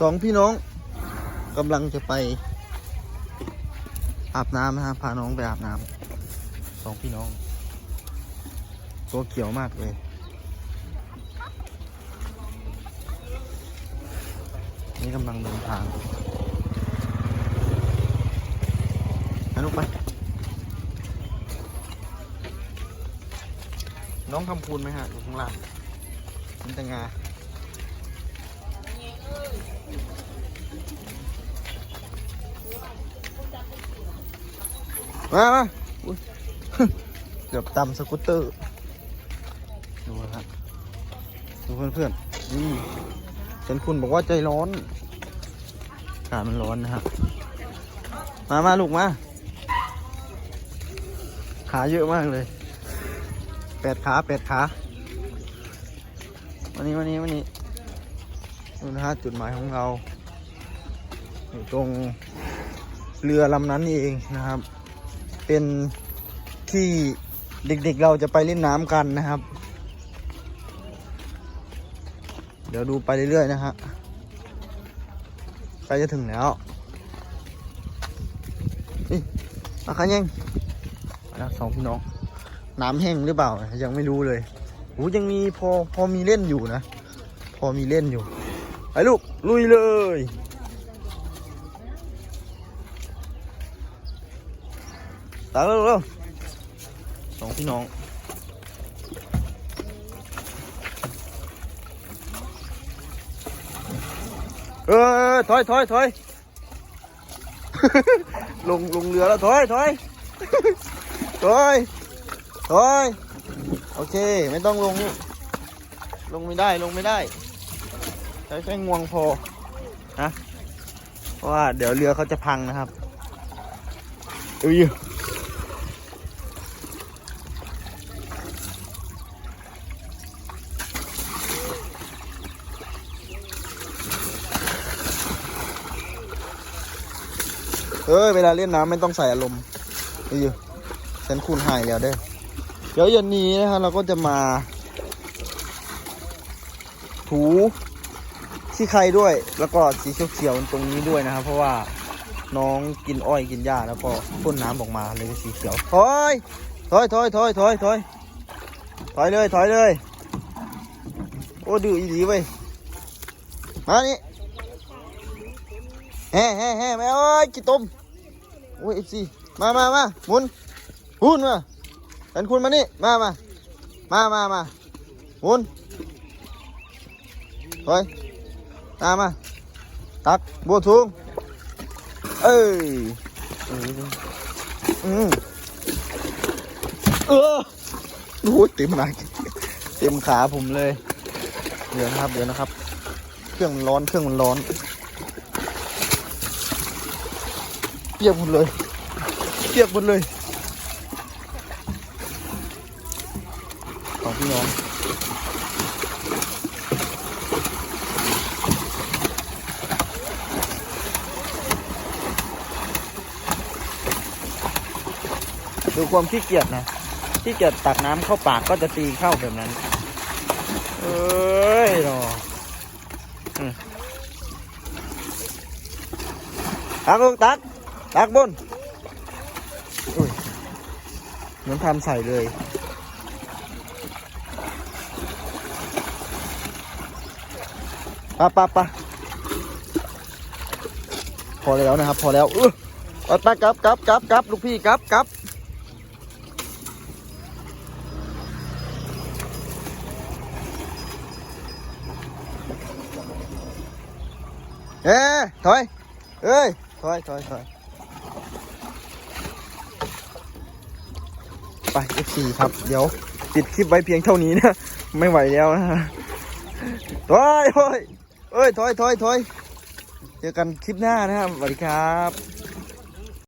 สองพี่น้องกำลังจะไป อาบน้ำนะฮะพาน้องไปอาบน้ำสองพี่น้อง ตัวเขียวมากเลยนี่กำลังเดินทางไปลูกไป น้องคำพูนไหมฮะอยู่ข้างล่างมันจะงา มามาเกือบตำสกูตเตอร์ ดูนะครับดูเพื่อนนี่เห็นคุณบอกว่าใจร้อนอากาศมันร้อนนะครับมามาลูกมา ขาเยอะมากเลย แปดขาแปดขา วันนี้วันนี้วันนี้ ดูนะฮะจุดหมายของเรา อยู่ตรงเรือลำนั้นเองนะครับ เป็นที่เด็กๆเราจะไปเล่นน้ำกันนะครับ เดี๋ยวดูไปเรื่อยๆนะฮะใกล้จะถึงแล้วนี่มาคันยังมาแล้วสองพี่น้อง น้ำแห้งหรือเปล่า ยังไม่รู้เลยโอ้ยังมีพอพอมีเล่นอยู่นะ พอมีเล่นอยู่ ไปลูก ลุยเลย ตามเร็วเร็วสองพี่น้องเออถอยถอยถอยลงลงเรือแล้วถอยถอยถอยถอยโอเค ไม่ต้องลง ลงไม่ได้ลงไม่ได้ ใช้แค่งวงพอนะเพราะว่าเดี๋ยวเรือเขาจะพังนะครับเอ้ยเอ้ยเวลาเล่นน้ำไม่ต้องใส่อารมณ์เอ้ยฉันคูณหายแล้วเด้อเดี๋ยวเย็นนี้นะฮะเราก็จะมา ถู ที่ใครด้วย แล้วก็สีเขียวๆตรงนี้ด้วยนะครับ เพราะว่าน้องกินอ้อยกินหญ้าแล้วก็พ่นน้ำออกมาเลยสีเขียวถอยถอยถอยถอยถอยถอยถอยเลยถอยเลย โอ้ดื้ออีดีเว้ยมานี่แฮ่แฮ่แฮ่แม่เอ้ยกี่ต้มโอ้ยเอฟซีมามามาหมุนหุนมาเป็นคุณมานี่มามามามามาหมุนถอย มามมา ตักบัวทุงเอ้ยอืมเออโอ้ยเต็มหนักเต็มขาผมเลย เดี๋ยวนะครับ เดี๋ยวนะครับ เครื่องมันร้อน เครื่องมันร้อนเปียกหมดเลยเปียกหมดเลยสองพี่น้อง ดูความขี้เกียจนะขี้เกียจตักน้ำเข้าปากก็จะตีเข้าแบบนั้น เอ้ยรออืมตักลงตัก ตักบนอุ้ยเหมือนทำใส่เลยปะปะปะพอแล้วนะครับ พอแล้วเออไปกลับกลับกลับกลับลูกพี่กลับกลับ เอ้ถอยเอ้ยถอยถอยถอยไป F4 ครับ เดี๋ยวปิดคลิปไว้เพียงเท่านี้นะ ไม่ไหวแล้วนะฮะถอยถอยเอ้ยถอยถอยถอยเจอกันคลิปหน้านะครับสวัสดีครับ